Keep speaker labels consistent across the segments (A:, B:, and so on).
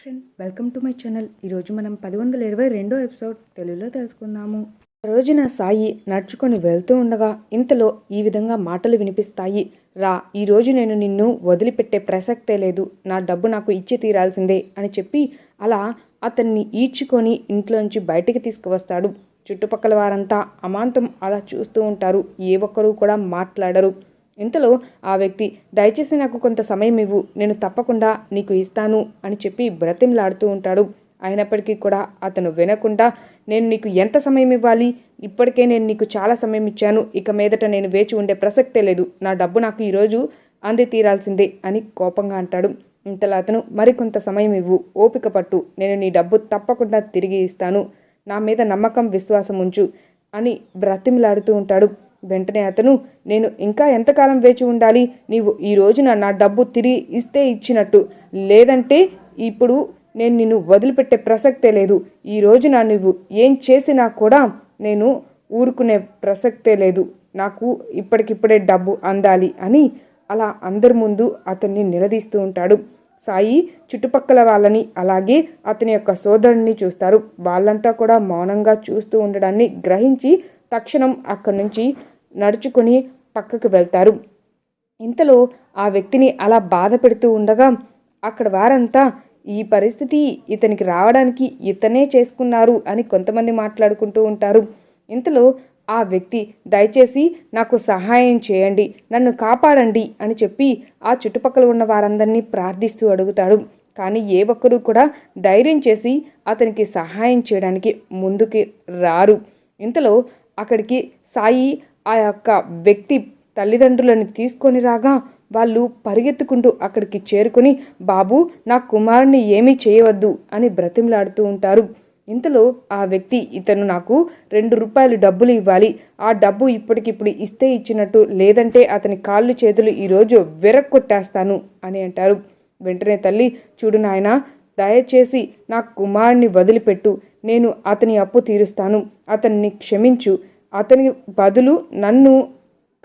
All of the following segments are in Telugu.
A: Friend welcome to my channel. ఈరోజు మనం పది వందల ఇరవై రెండో ఎపిసోడ్ తెలుగులో తెలుసుకుందాము. రోజున సాయి నడుచుకొని వెళ్తూ ఉండగా ఇంతలో ఈ విధంగా మాటలు వినిపిస్తాయి. రా ఈరోజు నేను నిన్ను వదిలిపెట్టే ప్రసక్తే లేదు. నా డబ్బు నాకు ఇచ్చి తీరాల్సిందే అని చెప్పి అలా అతన్ని ఈడ్చుకొని ఇంట్లోంచి బయటికి తీసుకువస్తాడు. చుట్టుపక్కల వారంతా అమాంతం అలా చూస్తూ ఉంటారు. ఏ ఒక్కరూ కూడా మాట్లాడరు. ఇంతలో ఆ వ్యక్తి దయచేసి నాకు కొంత సమయం ఇవ్వు నేను తప్పకుండా నీకు ఇస్తాను అని చెప్పి బ్రతిమలాడుతూ ఉంటాడు. అయినప్పటికీ కూడా అతను వినకుండా నేను నీకు ఎంత సమయం ఇవ్వాలి? ఇప్పటికే నేను నీకు చాలా సమయం ఇచ్చాను. ఇక మీదట నేను వేచి ఉండే ప్రసక్తే లేదు. నా డబ్బు నాకు ఈరోజు అంది తీరాల్సిందే అని కోపంగా అంటాడు. ఇంతలో అతను మరికొంత సమయం ఇవ్వు ఓపిక పట్టు. నేను నీ డబ్బు తప్పకుండా తిరిగి ఇస్తాను. నా మీద నమ్మకం విశ్వాసం ఉంచు అని బ్రతిమిలాడుతూ ఉంటాడు. వెంటనే అతను నేను ఇంకా ఎంతకాలం వేచి ఉండాలి? నీవు ఈ రోజున నా డబ్బు తిరిగి ఇస్తే ఇచ్చినట్టు. లేదంటే ఇప్పుడు నేను నిన్ను వదిలిపెట్టే ప్రసక్తే లేదు. ఈ రోజున నువ్వు ఏం చేసినా కూడా నేను ఊరుకునే ప్రసక్తే లేదు. నాకు ఇప్పటికిప్పుడే డబ్బు అందాలి అని అలా అందరి ముందు అతన్ని నిలదీస్తూ ఉంటాడు. సాయి చుట్టుపక్కల వాళ్ళని అలాగే అతని యొక్క సోదరుడిని చూస్తారు. వాళ్ళంతా కూడా మౌనంగా చూస్తూ ఉండడాన్ని గ్రహించి తక్షణం అక్కడి నుంచి నడుచుకొని పక్కకు వెళ్తారు. ఇంతలో ఆ వ్యక్తిని అలా బాధ పెడుతూ ఉండగా అక్కడ వారంతా ఈ పరిస్థితి ఇతనికి రావడానికి ఇతనే చేసుకున్నారు అని కొంతమంది మాట్లాడుకుంటూ ఉంటారు. ఇంతలో ఆ వ్యక్తి దయచేసి నాకు సహాయం చేయండి నన్ను కాపాడండి అని చెప్పి ఆ చుట్టుపక్కల ఉన్న వారందరినీ ప్రార్థిస్తూ అడుగుతాడు. కానీ ఏ ఒక్కరూ కూడా ధైర్యం చేసి అతనికి సహాయం చేయడానికి ముందుకి రారు. ఇంతలో అక్కడికి సాయి ఆ యొక్క వ్యక్తి తల్లిదండ్రులను తీసుకొని రాగా వాళ్ళు పరిగెత్తుకుంటూ అక్కడికి చేరుకొని బాబు నా కుమారుని ఏమీ చేయవద్దు అని బ్రతిమలాడుతూ ఉంటారు. ఇంతలో ఆ వ్యక్తి ఇతను నాకు రెండు రూపాయలు డబ్బులు ఇవ్వాలి. ఆ డబ్బు ఇప్పటికిప్పుడు ఇస్తే ఇచ్చినట్టు లేదంటే అతని కాళ్ళు చేతులు ఈరోజు విరక్కొట్టేస్తాను అని అంటారు. వెంటనే తల్లి చూడు నాయన దయచేసి నా కుమారుణ్ణి వదిలిపెట్టు. నేను అతని అప్పు తీరుస్తాను. అతన్ని క్షమించు. అతని బదులు నన్ను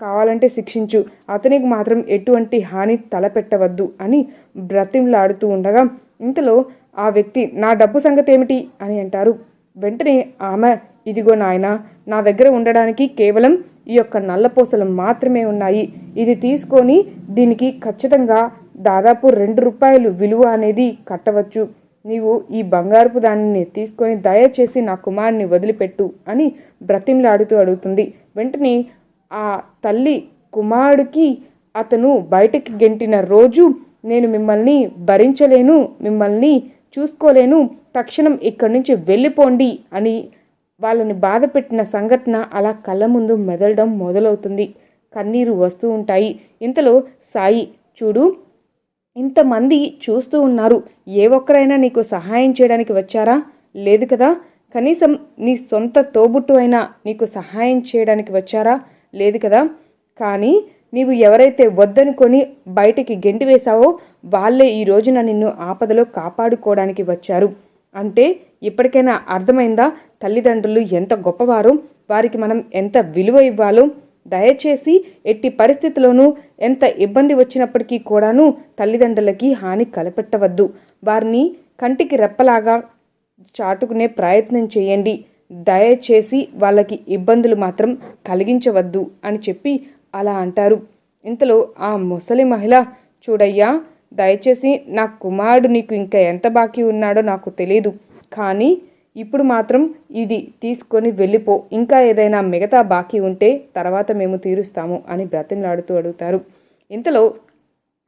A: కావాలంటే శిక్షించు. అతనికి మాత్రం ఎటువంటి హాని తలపెట్టవద్దు అని బ్రతిమ్లాడుతూ ఉండగా ఇంతలో ఆ వ్యక్తి నా డబ్బు సంగతి ఏమిటి? అని అంటారు. వెంటనే ఆమె ఇదిగో నాయన నా దగ్గర ఉండడానికి కేవలం ఈ యొక్క నల్లపూసలు మాత్రమే ఉన్నాయి. ఇది తీసుకొని దీనికి ఖచ్చితంగా దాదాపు రెండు రూపాయలు విలువ అనేది కట్టవచ్చు. నీవు ఈ బంగారుపు దానిని తీసుకొని దయచేసి నా కుమారుని వదిలిపెట్టు అని బ్రతిమలాడుతూ అడుగుతుంది. వెంటనే ఆ తల్లి కుమారుడికి అతను బయటకి గెంటిన రోజు నేను మిమ్మల్ని భరించలేను మిమ్మల్ని చూసుకోలేను. తక్షణం ఇక్కడి నుంచి వెళ్ళిపోండి అని వాళ్ళని బాధ పెట్టిన సంఘటన అలా కళ్ళ ముందు మెదలడం మొదలవుతుంది. కన్నీరు వస్తూ ఉంటాయి. ఇంతలో సాయి చూడు ఇంతమంది చూస్తూ ఉన్నారు. ఏ ఒక్కరైనా నీకు సహాయం చేయడానికి వచ్చారా? లేదు కదా? కనీసం నీ సొంత తోబుట్టు అయినా నీకు సహాయం చేయడానికి వచ్చారా? లేదు కదా? కానీ నీవు ఎవరైతే వద్దనుకొని బయటికి గెంటి వేశావో వాళ్ళే ఈ రోజున నిన్ను ఆపదలో కాపాడుకోవడానికి వచ్చారు. అంటే ఇప్పటికైనా అర్థమైందా? తల్లిదండ్రులు ఎంత గొప్పవారో? వారికి మనం ఎంత విలువ ఇవ్వాలో? దయచేసి ఎట్టి పరిస్థితుల్లోనూ ఎంత ఇబ్బంది వచ్చినప్పటికీ కూడాను తల్లిదండ్రులకి హాని కలపెట్టవద్దు. వారిని కంటికి రెప్పలాగా చాటుకునే ప్రయత్నం చేయండి. దయచేసి వాళ్ళకి ఇబ్బందులు మాత్రం కలిగించవద్దు అని చెప్పి అలా అంటారు. ఇంతలో ఆ ముసలి మహిళ చూడయ్యా దయచేసి నా కుమారుడు నీకు ఇంకా ఎంత బాకీ ఉన్నాడో నాకు తెలియదు కానీ ఇప్పుడు మాత్రం ఇది తీసుకొని వెళ్ళిపో. ఇంకా ఏదైనా మిగతా బాకీ ఉంటే తర్వాత మేము తీరుస్తాము అని బ్రతిమలాడుతూ అడుగుతారు. ఇంతలో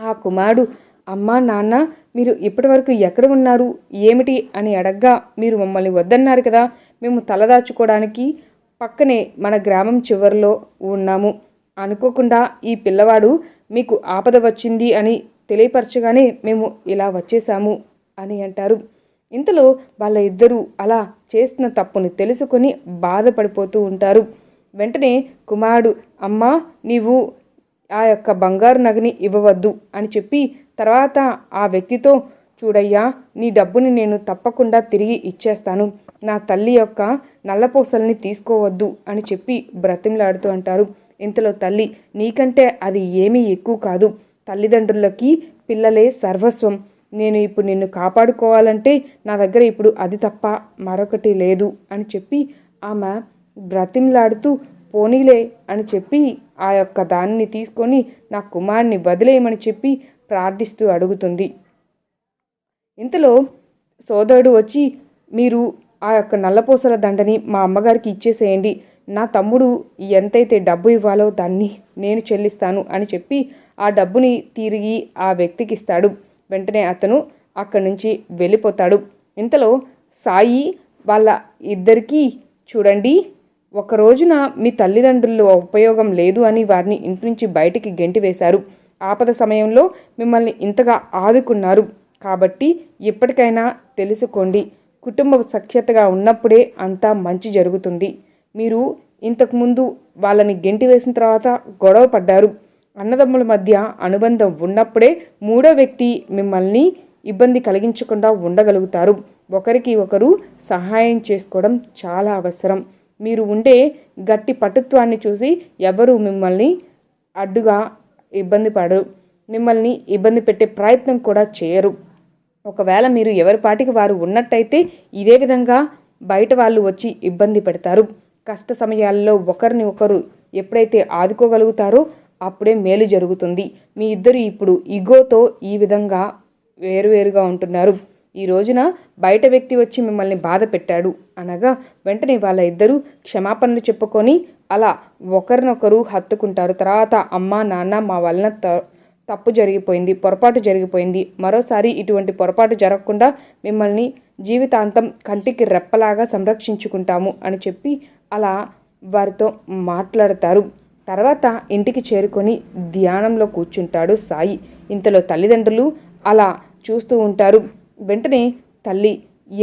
A: ఆ కుమారుడు అమ్మా నాన్న మీరు ఇప్పటివరకు ఎక్కడ ఉన్నారు? ఏమిటి? అని అడగ్గా మీరు మమ్మల్ని వద్దన్నారు కదా మేము తలదాచుకోవడానికి పక్కనే మన గ్రామం చివరిలో ఉన్నాము. అనుకోకుండా ఈ పిల్లవాడు మీకు ఆపద వచ్చింది అని తెలియపరచగానే మేము ఇలా వచ్చేసాము అని అంటారు. ఇంతలో వాళ్ళ ఇద్దరూ అలా చేసిన తప్పుని తెలుసుకొని బాధపడిపోతూ ఉంటారు. వెంటనే కుమారుడు అమ్మా నీవు ఆ యొక్క బంగారు నగని ఇవ్వవద్దు అని చెప్పి తర్వాత ఆ వ్యక్తితో చూడయ్యా నీ డబ్బుని నేను తప్పకుండా తిరిగి ఇచ్చేస్తాను. నా తల్లి యొక్క నల్లపూసల్ని తీసుకోవద్దు అని చెప్పి బ్రతిమలాడుతూ అంటారు. ఇంతలో తల్లి నీకంటే అది ఏమీ ఎక్కువ కాదు. తల్లిదండ్రులకి పిల్లలే సర్వస్వం. నేను ఇప్పుడు నిన్ను కాపాడుకోవాలంటే నా దగ్గర ఇప్పుడు అది తప్ప మరొకటి లేదు అని చెప్పి ఆమె బ్రతిమలాడుతూ పోనీలే అని చెప్పి ఆ యొక్క దానిని తీసుకొని నా కుమారుని వదిలేయమని చెప్పి ప్రార్థిస్తూ అడుగుతుంది. ఇంతలో సోదరుడు వచ్చి మీరు ఆ యొక్క నల్లపూసల దండని మా అమ్మగారికి ఇచ్చేసేయండి. నా తమ్ముడు ఎంతైతే డబ్బు ఇవ్వాలో దాన్ని నేను చెల్లిస్తాను అని చెప్పి ఆ డబ్బుని తిరిగి ఆ వ్యక్తికి ఇస్తాడు. వెంటనే అతను అక్కడి నుంచి వెళ్ళిపోతాడు. ఇంతలో సాయి వాళ్ళ ఇద్దరికీ చూడండి ఒక రోజున మీ తల్లిదండ్రుల్లో ఉపయోగం లేదు అని వారిని ఇంటి నుంచి బయటికి గెంటి వేశారు. ఆపద సమయంలో మిమ్మల్ని ఇంతగా ఆదుకున్నారు. కాబట్టి ఇప్పటికైనా తెలుసుకోండి కుటుంబ సఖ్యతగా ఉన్నప్పుడే అంతా మంచి జరుగుతుంది. మీరు ఇంతకుముందు వాళ్ళని గెంటి వేసిన తర్వాత గొడవ పడ్డారు. అన్నదమ్ముల మధ్య అనుబంధం ఉన్నప్పుడే మూడో వ్యక్తి మిమ్మల్ని ఇబ్బంది కలిగించకుండా ఉండగలుగుతారు. ఒకరికి ఒకరు సహాయం చేసుకోవడం చాలా అవసరం. మీరు ఉండే గట్టి పటుత్వాన్ని చూసి ఎవరు మిమ్మల్ని అడ్డుగా ఇబ్బంది పడరు. మిమ్మల్ని ఇబ్బంది పెట్టే ప్రయత్నం కూడా చేయరు. ఒకవేళ మీరు ఎవరి పాటికి వారు ఉన్నట్టయితే ఇదే విధంగా బయట వాళ్ళు వచ్చి ఇబ్బంది పెడతారు. కష్ట సమయాల్లో ఒకరిని ఒకరు ఎప్పుడైతే ఆదుకోగలుగుతారో అప్పుడే మేలు జరుగుతుంది. మీ ఇద్దరు ఇప్పుడు ఇగోతో ఈ విధంగా వేరువేరుగా ఉంటున్నారు. ఈ రోజున బయట వ్యక్తి వచ్చి మిమ్మల్ని బాధ పెట్టాడు. అనగా వెంటనే వాళ్ళ ఇద్దరు క్షమాపణలు చెప్పుకొని అలా ఒకరినొకరు హత్తుకుంటారు. తర్వాత అమ్మ నాన్న మా వలన తప్పు జరిగిపోయింది పొరపాటు జరిగిపోయింది. మరోసారి ఇటువంటి పొరపాటు జరగకుండా మిమ్మల్ని జీవితాంతం కంటికి రెప్పలాగా సంరక్షించుకుంటాము అని చెప్పి అలా వారితో మాట్లాడతారు. తర్వాత ఇంటికి చేరుకొని ధ్యానంలో కూర్చుంటాడు సాయి. ఇంతలో తల్లిదండ్రులు అలా చూస్తూ ఉంటారు. వెంటనే తల్లి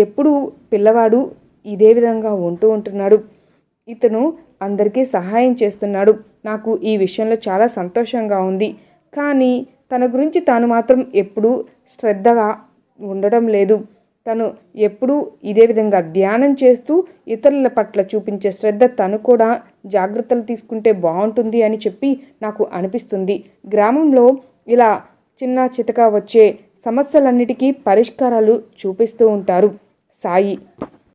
A: ఎప్పుడు పిల్లవాడు ఇదే విధంగా ఉంటూ ఉంటున్నాడు. ఇతను అందరికీ సహాయం చేస్తున్నాడు. నాకు ఈ విషయంలో చాలా సంతోషంగా ఉంది. కానీ తన గురించి తాను మాత్రం ఎప్పుడూ శ్రద్ధగా ఉండడం లేదు. తను ఎప్పుడూ ఇదే విధంగా ధ్యానం చేస్తూ ఇతరుల పట్ల చూపించే శ్రద్ధ తను కూడా జాగ్రత్తలు తీసుకుంటే బాగుంటుంది అని చెప్పి నాకు అనిపిస్తుంది. గ్రామంలో ఇలా చిన్న చితక వచ్చే సమస్యలన్నిటికీ పరిష్కారాలు చూపిస్తూ ఉంటారు. సాయి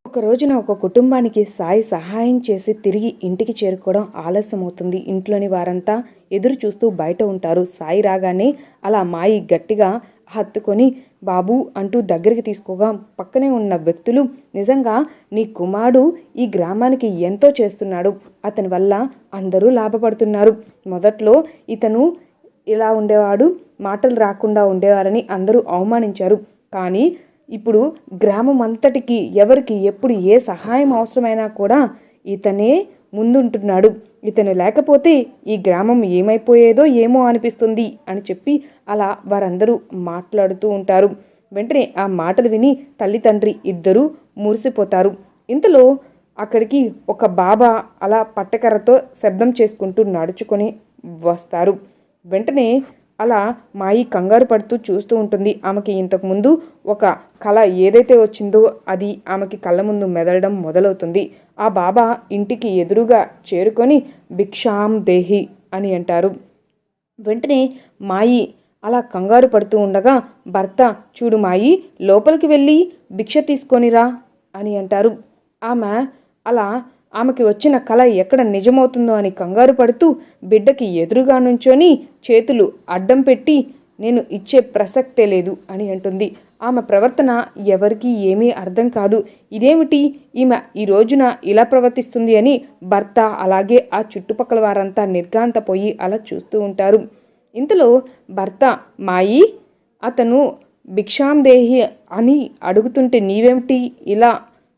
A: ఒక రోజున ఒక కుటుంబానికి సాయి సహాయం చేసి తిరిగి ఇంటికి చేరుకోవడం ఆలస్యమవుతుంది. ఇంట్లోని వారంతా ఎదురు చూస్తూ బయట ఉంటారు. సాయి రాగానే అలా మాయి గట్టిగా హత్తుకొని బాబు అంటూ దగ్గరికి తీసుకోగా పక్కనే ఉన్న వ్యక్తులు నిజంగా నీ కుమారుడు ఈ గ్రామానికి ఎంతో చేస్తున్నాడు. అతని వల్ల అందరూ లాభపడుతున్నారు. మొదట్లో ఇతను ఇలా ఉండేవాడు మాటలు రాకుండా ఉండేవారని అందరూ అవమానించారు. కానీ ఇప్పుడు గ్రామం అంతటికి ఎవరికి ఎప్పుడు ఏ సహాయం అవసరమైనా కూడా ఇతనే ముందుంటున్నాడు. ఇతను లేకపోతే ఈ గ్రామం ఏమైపోయేదో ఏమో అనిపిస్తుంది అని చెప్పి అలా వారందరూ మాట్లాడుతూ ఉంటారు. వెంటనే ఆ మాటలు విని తల్లి తండ్రి ఇద్దరూ మురిసిపోతారు. ఇంతలో అక్కడికి ఒక బాబా అలా పట్టకర్రతో శబ్దం చేసుకుంటూ నడుచుకొని వస్తారు. వెంటనే అలా మాయి కంగారు పడుతూ చూస్తూ ఉంటుంది. ఆమెకి ఇంతకుముందు ఒక కళ ఏదైతే వచ్చిందో అది ఆమెకి కళ్ళ ముందు మెదలడం మొదలవుతుంది. ఆ బాబా ఇంటికి ఎదురుగా చేరుకొని భిక్షాం దేహి అని అంటారు. వెంటనే మాయి అలా కంగారు పడుతూ ఉండగా భర్త చూడు మాయి లోపలికి వెళ్ళి భిక్ష తీసుకొనిరా అని అంటారు. ఆమె అలా ఆమెకి వచ్చిన కళ ఎక్కడ నిజమవుతుందో అని కంగారు పడుతూ బిడ్డకి ఎదురుగా నుంచొని చేతులు అడ్డం పెట్టి నేను ఇచ్చే ప్రసక్తే లేదు అని అంటుంది. ఆమె ప్రవర్తన ఎవరికీ ఏమీ అర్థం కాదు. ఇదేమిటి? ఈమె ఈ రోజున ఇలా ప్రవర్తిస్తుంది అని భర్త అలాగే ఆ చుట్టుపక్కల వారంతా నిర్గాంతపోయి అలా చూస్తూ ఉంటారు. ఇంతలో భర్త మాయి అతను భిక్షాందేహి అని అడుగుతుంటే నీవేమిటి ఇలా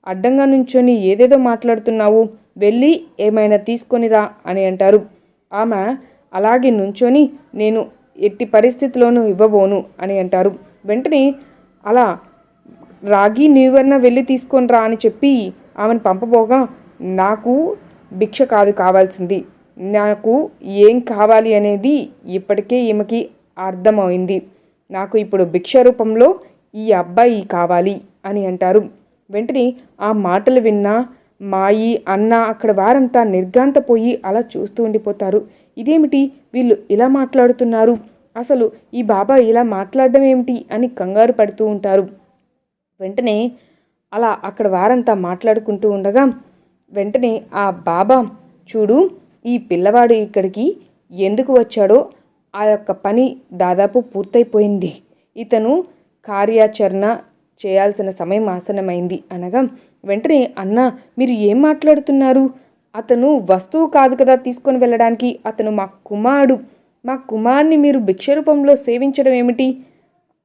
A: అడ్డంగా నుంచొని ఏదేదో మాట్లాడుతున్నావు వెళ్ళి ఏమైనా తీసుకొనిరా అని అంటారు. ఆమె అలాగే నుంచొని నేను ఎట్టి పరిస్థితిలోనూ ఇవ్వబోను అని అంటారు. వెంటనే అలా రాగి నీవన్నా వెళ్ళి తీసుకొని రా అని చెప్పి ఆమెను పంపబోగా నాకు భిక్ష కాదు కావాల్సింది. నాకు ఏం కావాలి అనేది ఇప్పటికే ఈమెకి అర్థమైంది. నాకు ఇప్పుడు భిక్ష రూపంలో ఈ అబ్బాయి కావాలి అని అంటారు. వెంటనే ఆ మాటలు విన్నా మాయి అన్న అక్కడ వారంతా నిర్గాంతపోయి అలా చూస్తూ ఉండిపోతారు. ఇదేమిటి? వీళ్ళు ఇలా మాట్లాడుతున్నారు. అసలు ఈ బాబా ఇలా మాట్లాడడం ఏమిటి? అని కంగారు పడుతూ ఉంటారు. వెంటనే అలా అక్కడ వారంతా మాట్లాడుకుంటూ ఉండగా వెంటనే ఆ బాబా చూడు ఈ పిల్లవాడు ఇక్కడికి ఎందుకు వచ్చాడో? ఆ యొక్క పని దాదాపు పూర్తయిపోయింది. ఇతను కార్యాచరణ చేయాల్సిన సమయం ఆసనమైంది అనగా వెంటనే అన్న మీరు ఏం మాట్లాడుతున్నారు? అతను వస్తువు కాదు కదా తీసుకొని వెళ్ళడానికి. అతను మా కుమారుడు. మా కుమారుని మీరు భిక్ష రూపంలో సేవించడం ఏమిటి?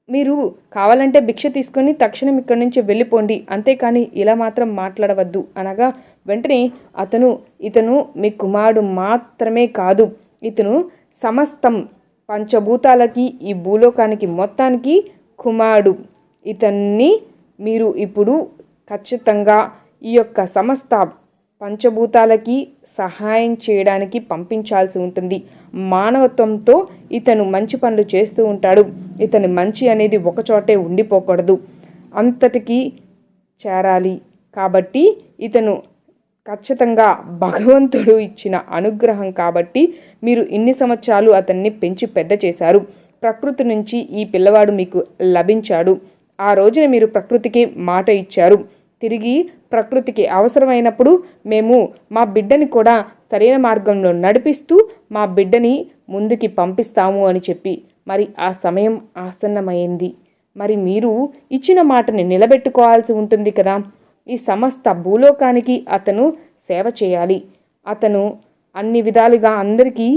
A: మీరు కావాలంటే భిక్ష తీసుకొని తక్షణం ఇక్కడి నుంచి వెళ్ళిపోండి. అంతేకాని ఇలా మాత్రం మాట్లాడవద్దు. అనగా వెంటనే అతను ఇతను మీ కుమారుడు మాత్రమే కాదు. ఇతను సమస్తం పంచభూతాలకి ఈ భూలోకానికి మొత్తానికి కుమారుడు. ఇతన్ని మీరు ఇప్పుడు ఖచ్చితంగా ఈ యొక్క సమస్త పంచభూతాలకి సహాయం చేయడానికి పంపించాల్సి ఉంటుంది. మానవత్వంతో ఇతను మంచి పనులు చేస్తూ ఉంటాడు. ఇతని మంచి అనేది ఒకచోటే ఉండిపోకూడదు. అంతటికి చేరాలి. కాబట్టి ఇతను ఖచ్చితంగా భగవంతుడు ఇచ్చిన అనుగ్రహం కాబట్టి మీరు ఇన్ని సంవత్సరాలు అతన్ని పెంచి పెద్ద చేశారు. ప్రకృతి నుంచి ఈ పిల్లవాడు మీకు లభించాడు. ఆ రోజున మీరు ప్రకృతికి మాట ఇచ్చారు. తిరిగి ప్రకృతికి అవసరమైనప్పుడు మేము మా బిడ్డని కూడా సరైన మార్గంలో నడిపిస్తూ మా బిడ్డని ముందుకి పంపిస్తాము అని చెప్పి మరి ఆ సమయం ఆసన్నమైంది. మరి మీరు ఇచ్చిన మాటని నిలబెట్టుకోవాల్సి ఉంటుంది కదా. ఈ సమస్త భూలోకానికి అతను సేవ చేయాలి. అతను అన్ని విధాలుగా అందరికీ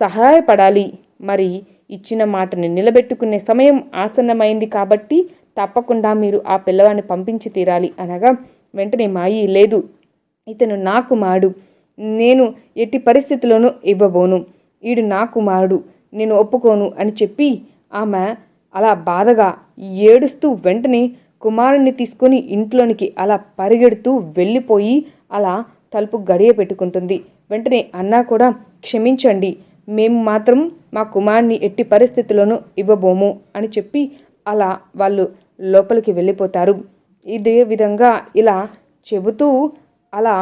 A: సహాయపడాలి. మరి ఇచ్చిన మాటని నిలబెట్టుకునే సమయం ఆసన్నమైంది కాబట్టి తప్పకుండా మీరు ఆ పిల్లవాడిని పంపించి తీరాలి అనగా వెంటనే మాయి లేదు ఇతను నా కుమారుడు. నేను ఎట్టి పరిస్థితుల్లోనూ ఇవ్వబోను. ఈడు నా కుమారుడు. నేను ఒప్పుకోను అని చెప్పి ఆమె అలా బాధగా ఏడుస్తూ వెంటనే కుమారుణ్ణి తీసుకొని ఇంట్లోనికి అలా పరిగెడుతూ వెళ్ళిపోయి అలా తలుపు గడియ పెట్టుకుంటుంది. వెంటనే అన్నా కూడా క్షమించండి. మేము మాత్రం మా కుమారుని ఎట్టి పరిస్థితుల్లోనూ ఇవ్వబోము అని చెప్పి అలా వాళ్ళు లోపలికి వెళ్ళిపోతారు. ఇదే విధంగా ఇలా చెబుతూ అలా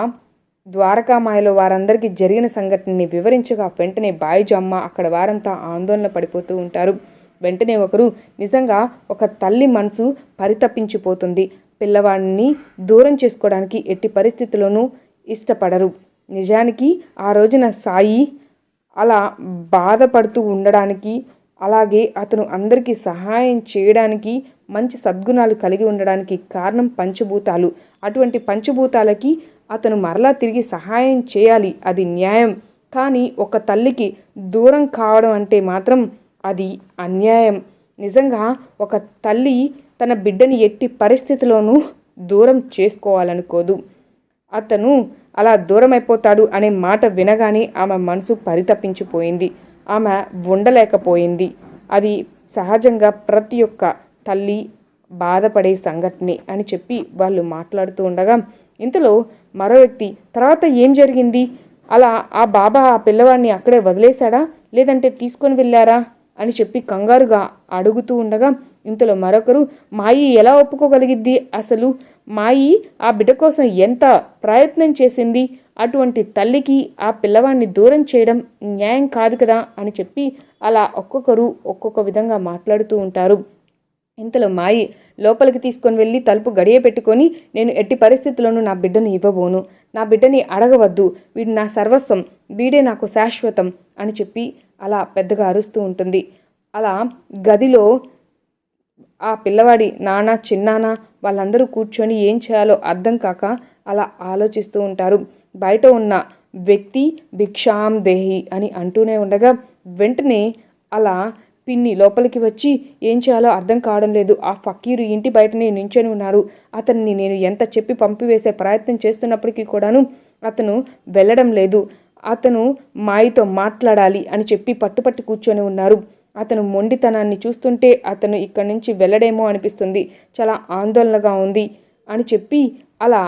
A: ద్వారకామాయలో వారందరికీ జరిగిన సంఘటనని వివరించగా వెంటనే బాయిజమ్మ అక్కడ వారంతా ఆందోళన పడిపోతూ ఉంటారు. వెంటనే ఒకరు నిజంగా ఒక తల్లి మనసు పరితపించిపోతుంది. పిల్లవాడిని దూరం చేసుకోవడానికి ఎట్టి పరిస్థితుల్లోనూ ఇష్టపడరు. నిజానికి ఆ రోజున సాయి అలా బాధపడుతూ ఉండడానికి అలాగే అతను అందరికీ సహాయం చేయడానికి మంచి సద్గుణాలు కలిగి ఉండడానికి కారణం పంచభూతాలు. అటువంటి పంచభూతాలకి అతను మరలా తిరిగి సహాయం చేయాలి అది న్యాయం. కానీ ఒక తల్లికి దూరం కావడం అంటే మాత్రం అది అన్యాయం. నిజంగా ఒక తల్లి తన బిడ్డని ఎట్టి పరిస్థితిలోనూ దూరం చేసుకోవాలనుకోదు. అతను అలా దూరం అయిపోతాడు అనే మాట వినగానే ఆమె మనసు పరితపించిపోయింది. ఆమె ఉండలేకపోయింది. అది సహజంగా ప్రతి ఒక్క తల్లి బాధపడే సంఘటనే అని చెప్పి వాళ్ళు మాట్లాడుతూ ఉండగా ఇంతలో మరో వ్యక్తి తర్వాత ఏం జరిగింది? అలా ఆ బాబా ఆ పిల్లవాడిని అక్కడే వదిలేశాడా? లేదంటే తీసుకొని వెళ్ళారా? అని చెప్పి కంగారుగా అడుగుతూ ఉండగా ఇంతలో మరొకరు మాయి ఎలా ఒప్పుకోగలిగిద్ది? అసలు మాయి ఆ బిడ్డ కోసం ఎంత ప్రయత్నం చేసింది? అటువంటి తల్లికి ఆ పిల్లవాడిని దూరం చేయడం న్యాయం కాదు కదా అని చెప్పి అలా ఒక్కొక్కరు ఒక్కొక్క విధంగా మాట్లాడుతూ ఉంటారు. ఇంతలో మాయి లోపలికి తీసుకొని వెళ్ళి తలుపు గడియ పెట్టుకొని నేను ఎట్టి పరిస్థితుల్లోనూ నా బిడ్డను ఇవ్వబోను. నా బిడ్డని అడగవద్దు. వీడు నా సర్వస్వం. వీడే నాకు శాశ్వతం. అని చెప్పి అలా పెద్దగా అరుస్తూ ఉంటుంది. అలా గదిలో ఆ పిల్లవాడి నాన్న చిన్నాన్న వాళ్ళందరూ కూర్చొని ఏం చేయాలో అర్థం కాక అలా ఆలోచిస్తూ ఉంటారు. బయట ఉన్న వ్యక్తి భిక్షాం దేహి అని అంటూనే ఉండగా వెంటనే అలా పిన్ని లోపలికి వచ్చి ఏం చేయాలో అర్థం కావడం లేదు. ఆ ఫకీరు ఇంటి బయటనే నించొని ఉన్నారు. అతన్ని నేను ఎంత చెప్పి పంపివేసే ప్రయత్నం చేస్తున్నప్పటికీ కూడాను అతను వెళ్ళడం లేదు. అతను మాయతో మాట్లాడాలి అని చెప్పి పట్టుపట్టి కూర్చొని ఉన్నారు. అతను మొండితనాన్ని చూస్తుంటే అతను ఇక్కడి నుంచి వెళ్ళడేమో అనిపిస్తుంది. చాలా ఆందోళనగా ఉంది అని చెప్పి అలా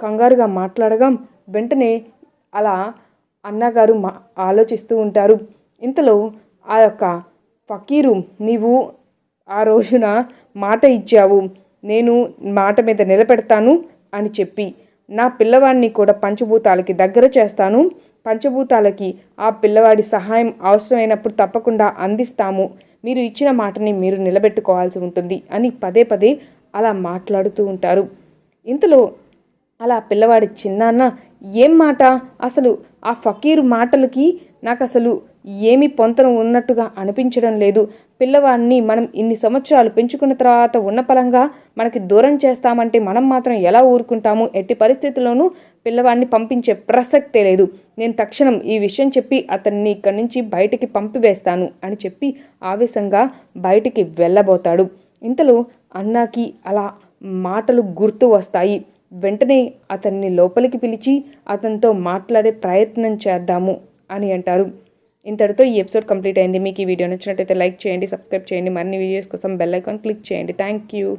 A: కంగారుగా మాట్లాడగా వెంటనే అలా అన్నగారు మా ఆలోచిస్తూ ఉంటారు. ఇంతలో ఆ యొక్క ఫకీరు నీవు ఆ రోజున మాట ఇచ్చావు. నేను మాట మీద నిలబెడతాను అని చెప్పి నా పిల్లవాడిని కూడా పంచభూతాలకి దగ్గర చేస్తాను. పంచభూతాలకి ఆ పిల్లవాడి సహాయం అవసరమైనప్పుడు తప్పకుండా అందిస్తాము. మీరు ఇచ్చిన మాటని మీరు నిలబెట్టుకోవాల్సి ఉంటుంది అని పదే పదే అలా మాట్లాడుతూ ఉంటారు. ఇంతలో అలా పిల్లవాడి చిన్నాన్న ఏం మాట? అసలు ఆ ఫకీరు మాటలకి నాకు అసలు ఏమి పొంతన ఉన్నట్టుగా అనిపించడం లేదు. పిల్లవాడిని మనం ఇన్ని సంవత్సరాలు పెంచుకున్న తర్వాత ఉన్న పలంగా మనకి దూరం చేస్తామంటే మనం మాత్రం ఎలా ఊరుకుంటాము? ఎట్టి పరిస్థితుల్లోనూ పిల్లవాడిని పంపించే ప్రసక్తే లేదు. నేను తక్షణం ఈ విషయం చెప్పి అతన్ని ఇక్కడి నుంచి బయటికి పంపివేస్తాను అని చెప్పి ఆవేశంగా బయటికి వెళ్ళబోతాడు. ఇంతలో అన్నాకి అలా మాటలు గుర్తు వస్తాయి. వెంటనే అతన్ని లోపలికి పిలిచి అతనితో మాట్లాడే ప్రయత్నం చేద్దాము అని అంటారు. ఇంతటితో ఈ ఎపిసోడ్ కంప్లీట్ అయింది. మీకు ఈ వీడియో నచ్చినట్టయితే లైక్ చేయండి సబ్స్క్రైబ్ చేయండి. మరిన్ని వీడియోస్ కోసం బెల్ ఐకాన్ క్లిక్ చేయండి. Thank you.